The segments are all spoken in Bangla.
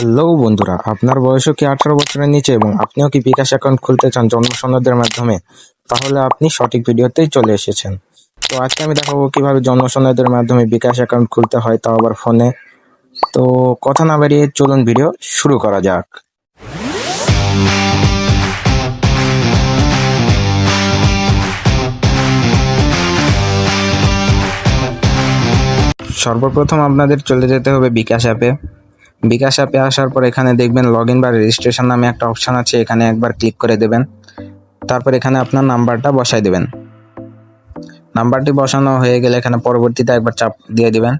হ্যালো বন্ধুরা, আপনার বয়সও কি আঠারো বছরের নিচে এবং আপনিও কি বিকাশ অ্যাকাউন্ট খুলতে চান জন্ম সনদের মাধ্যমে? তাহলে আপনি সঠিক ভিডিওতেই চলে এসেছেন। তো আজকে আমি দেখাবো কীভাবে জন্ম সনদের মাধ্যমে বিকাশ অ্যাকাউন্ট খুলতে হয় তাও আবার ফোনে তো কথা না বাড়িয়ে চলুন ভিডিও শুরু করা যাক। সর্বপ্রথম আপনাদের চলে যেতে হবে বিকাশ অ্যাপে বিকাশ অ্যাপে আসার পর এখানে দেখবেন লগ ইন বা রেজিস্ট্রেশন নামে একটা অপশান আছে, এখানে একবার ক্লিক করে দেবেন। তারপর এখানে আপনার নাম্বারটা বসাই দেবেন। নাম্বারটি বসানো হয়ে গেলে এখানে পরবর্তীতে একবার চাপ দিয়ে দিবেন।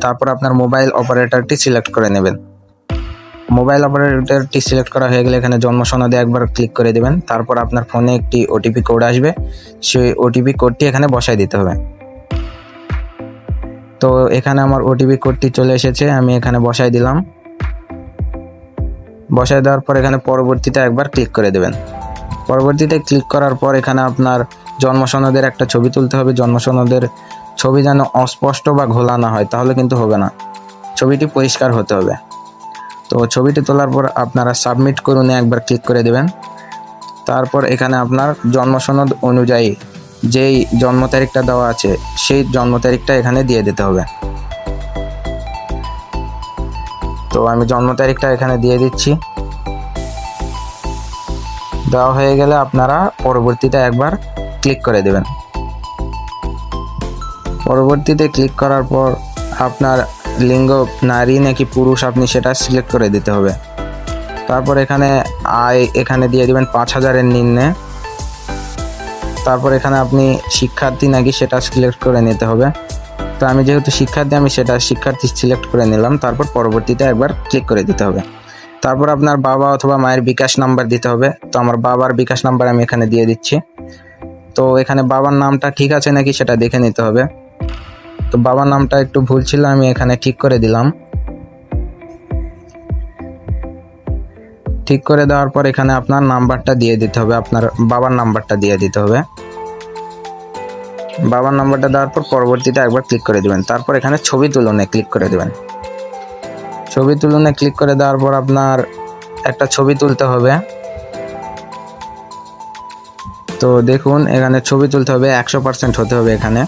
তারপর আপনার মোবাইল অপারেটরটি সিলেক্ট করে নেবেন। মোবাইল অপারেটরটি সিলেক্ট করা হয়ে গেলে এখানে জন্ম সনদে একবার ক্লিক করে দেবেন। তারপর আপনার ফোনে একটি ওটিপি কোড আসবে। সেই ওটিপি কোডটি এখানে বসাই দিতে হবে। তো এখানে আমার ওটিপি কোডটি চলে এসেছে, আমি এখানে বসাই দিলাম। বসাই দেওয়ার পর এখানে পরবর্তীতে একবার ক্লিক করে দেবেন। পরবর্তীতে ক্লিক করার পর এখানে আপনার জন্ম সনদের একটা ছবি তুলতে হবে। জন্ম সনদের ছবি যেন অস্পষ্ট বা ঘোলা না হয়, তাহলে কিন্তু হবে না। ছবিটি পরিষ্কার হতে হবে। তো ছবিটি তোলার পর আপনারা সাবমিট করুন, একবার ক্লিক করে দেবেন। তারপর এখানে আপনার জন্ম সনদ অনুযায়ী যেই জন্ম তারিখটা দেওয়া আছে, সেই জন্ম তারিখটা এখানে দিয়ে দিতে হবে। তো আমি জন্ম তারিখটা এখানে দিয়ে দিচ্ছি। দেওয়া হয়ে গেলে আপনারা পরবর্তীতে একবার ক্লিক করে দেবেন। পরবর্তীতে ক্লিক করার পর আপনার লিঙ্গ নারী নাকি পুরুষ আপনি সেটা সিলেক্ট করে দিতে হবে। তারপর এখানে আয় এখানে দিয়ে দিবেন পাঁচ হাজারের নিম্নে। তারপর এখানে আপনি শিক্ষার্থী নাকি সেটা সিলেক্ট করে নিতে হবে। তো আমি যেহেতু শিক্ষার্থী, আমি সেটা শিক্ষার্থী সিলেক্ট করে নিলাম। তারপর পরবর্তীতে একবার ক্লিক করে দিতে হবে। তারপর আপনার বাবা অথবা মায়ের বিকাশ নাম্বার দিতে হবে। তো আমার বাবার বিকাশ নাম্বার আমি এখানে দিয়ে দিচ্ছি। তো এখানে বাবার নামটা ঠিক আছে নাকি সেটা দেখে নিতে হবে। তো বাবার নামটা একটু ভুল ছিল, আমি এখানে ঠিক করে দিলাম। ঠিক করে দেওয়ার পর এখানে আপনার নাম্বারটা দিয়ে দিতে হবে, আপনার বাবার নাম্বারটা দিয়ে দিতে হবে। বাবার নাম্বারটা দেওয়ার পর পরবর্তীতে একবার ক্লিক করে দেবেন, তারপর এখানে ছবি তুলনে ক্লিক করে দেবেন। ছবি তুলনে ক্লিক করে দেওয়ার পর আপনার একটা ছবি তুলতে হবে। তো দেখুন, এখানে ছবি তুলতে হবে, একশো পার্সেন্ট হতে হবে এখানে।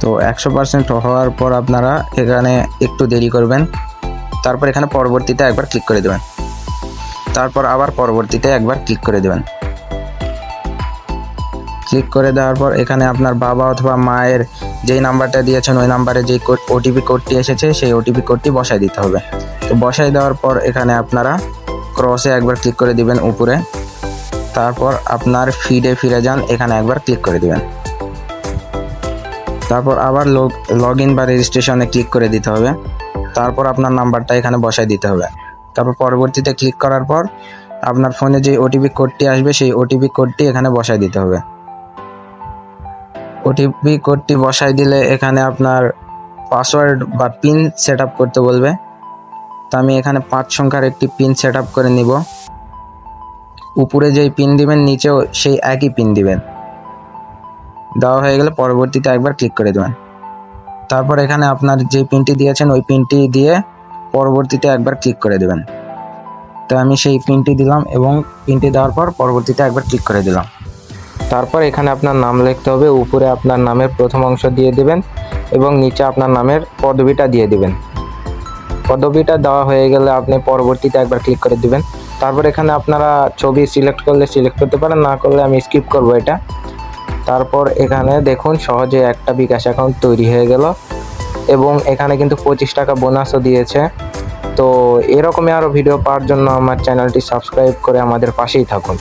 তো একশো পার্সেন্ট হওয়ার পর আপনারা এখানে একটু দেরি করবেন। তারপর এখানে পরবর্তীতে একবার ক্লিক করে দেবেন। তারপর আবার পরবর্তীতে একবার ক্লিক করে দেবেন। ক্লিক করে দেওয়ার পর এখানে আপনার বাবা অথবা মায়ের যেই নাম্বারটা দিয়েছেন, ওই নাম্বারে যেই ওটিপি কোডটি এসেছে, সেই ওটিপি কোডটি বসাই দিতে হবে। তো বসাই দেওয়ার পর এখানে আপনারা ক্রসে একবার ক্লিক করে দিবেন উপরে। তারপর আপনার ফিডে ফিরে যান, এখানে একবার ক্লিক করে দিবেন। তারপর আবার লগ ইন বা রেজিস্ট্রেশনে ক্লিক করে দিতে হবে। তারপর আপনার নাম্বারটা এখানে বসাই দিতে হবে। তারপর পরবর্তীতে ক্লিক করার পর আপনার ফোনে যে ওটিপি কোডটি আসবে, সেই ওটিপি কোডটি এখানে বসাই দিতে হবে। ওটিপি কোডটি বসাই দিলে এখানে আপনার পাসওয়ার্ড বা পিন সেট করতে বলবে। তো আমি এখানে পাঁচ সংখ্যার একটি পিন সেট করে নিব। উপরে যেই পিন দিবেন, নিচেও সেই একই পিন দিবেন। দেওয়া হয়ে গেলে পরবর্তীতে একবার ক্লিক করে দেবেন। তারপর এখানে আপনার যে পিনটি দিয়েছেন, ওই পিনটি দিয়ে পরবর্তীতে একবার ক্লিক করে দেবেন। তো আমি সেই পিনটি দিলাম এবং পিনটি দেওয়ার পর পরবর্তীতে একবার ক্লিক করে দিলাম। তারপর এখানে আপনার নাম লিখতে হবে, উপরে আপনার নামের প্রথম অংশ দিয়ে দেবেন এবং নিচে আপনার নামের পদবিটা দিয়ে দিবেন। পদবিটা দেওয়া হয়ে গেলে আপনি পরবর্তীতে একবার ক্লিক করে দিবেন। তারপর এখানে আপনারা ছবি সিলেক্ট করলে সিলেক্ট করতে পারেন, না করলে আমি স্কিপ করব এটা। তারপর এখানে দেখুন সহজে একটা বিকাশ অ্যাকাউন্ট তৈরি হয়ে গেল। এবং এখানে কিন্তু পঁচিশ টাকা বোনাসও দিয়েছে। তো এরকমই আরও ভিডিও পাওয়ার জন্য আমার চ্যানেলটি সাবস্ক্রাইব করে আমাদের পাশেই থাকুন।